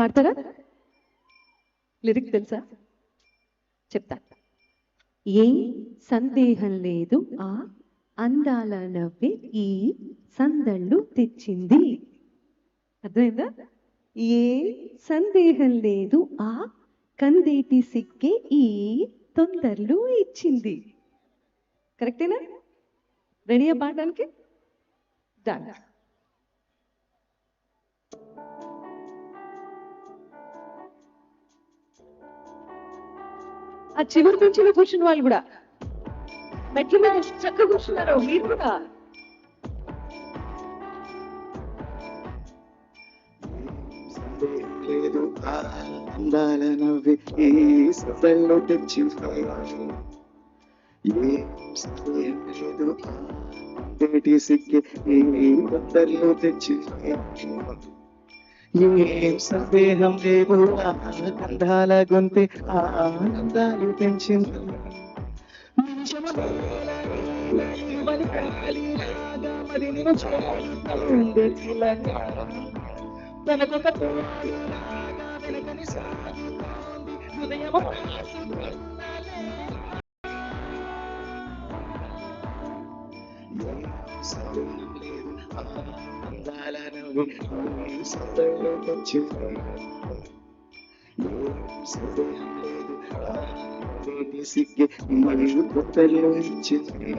పాడతారా? లిరిక్ తెలుసా? చెప్తా. ఏ సందేహం లేదు ఆ అందాల నవ్వే ఈ సందళ్ళు తెచ్చింది. అర్థమైందా? ఏ సందేహం లేదు ఆ కందేటి సిక్కే ఈ తొందరలు ఇచ్చింది. కరెక్టేనా రెడీ పాడడానికి? డన్ ఆ చివరి నుంచి కూర్చున్న వాళ్ళు కూడా మెట్ల మీద చక్కగా కూర్చున్నారు మీరు కూడా లేదు అందాల తెచ్చి లేదు సిక్కి తెచ్చి ఏం సందేహం లేదు ఆ అందాల గొంతి ఆ ఆనందాలు పెంచింది నిమిషములో మరి కాలిలాగా మరి నిన్ను చూస్తుండే చిలక. తనకొక తోడులాగా వెనకని సాగుతోంది హృదయము సందేహం లేదు ఆ అందాల నవ్వు ఈ సందడిలో వచ్చింది సందేహం లేదు ఆ బేటి సిగ్గి మరియు కొత్తలో ఇచ్చింది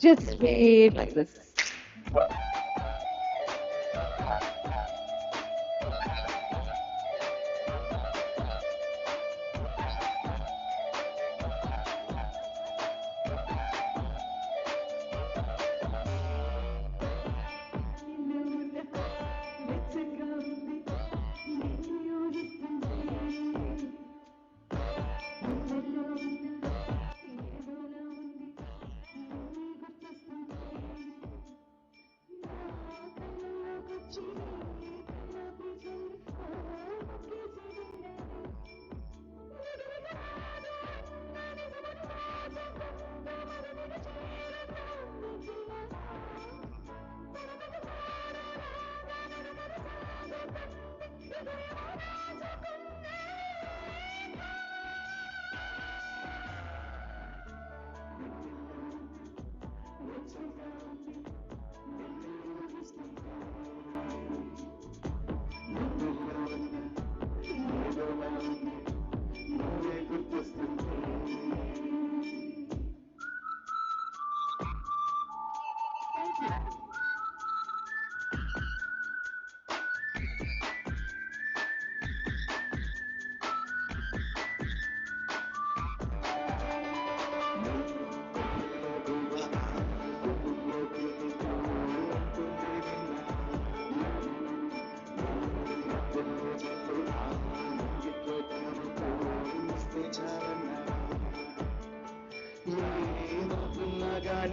Just wait like this.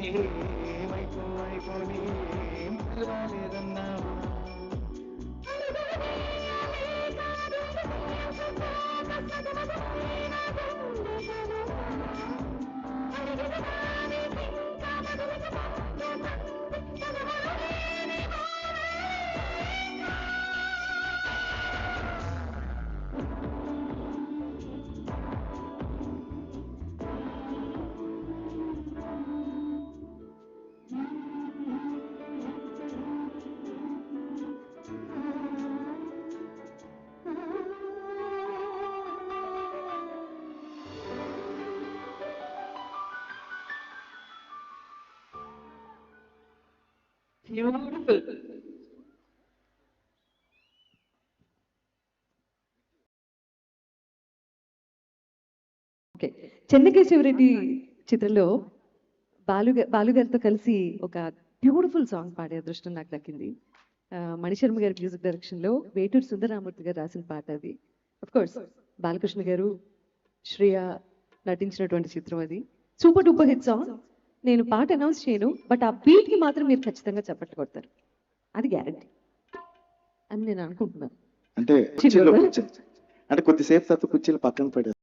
even Beautiful. Okay. Chennakesava Reddy చిత్రంలో బాలుగ బాలుగారితో కలిసి ఒక బ్యూటిఫుల్ సాంగ్ పాడే అదృష్టం నాకు దక్కింది. మణిశర్మ గారి మ్యూజిక్ డైరెక్షన్లో వేటూరు సుందరరామూర్తి గారు రాసిన పాట అది. కోర్స్ బాలకృష్ణ గారు శ్రేయ నటించినటువంటి చిత్రం అది. Super duper hit song. నేను పాట అనౌన్స్ చేయను బట్ ఆ బీట్కి మాత్రం మీరు ఖచ్చితంగా చప్పట్లు కొడతారు. అది గ్యారంటీ అని నేను అనుకుంటున్నాను. అంటే అంటే కొద్దిసేపు తర్వాత కుర్చీలు పక్కన పడేది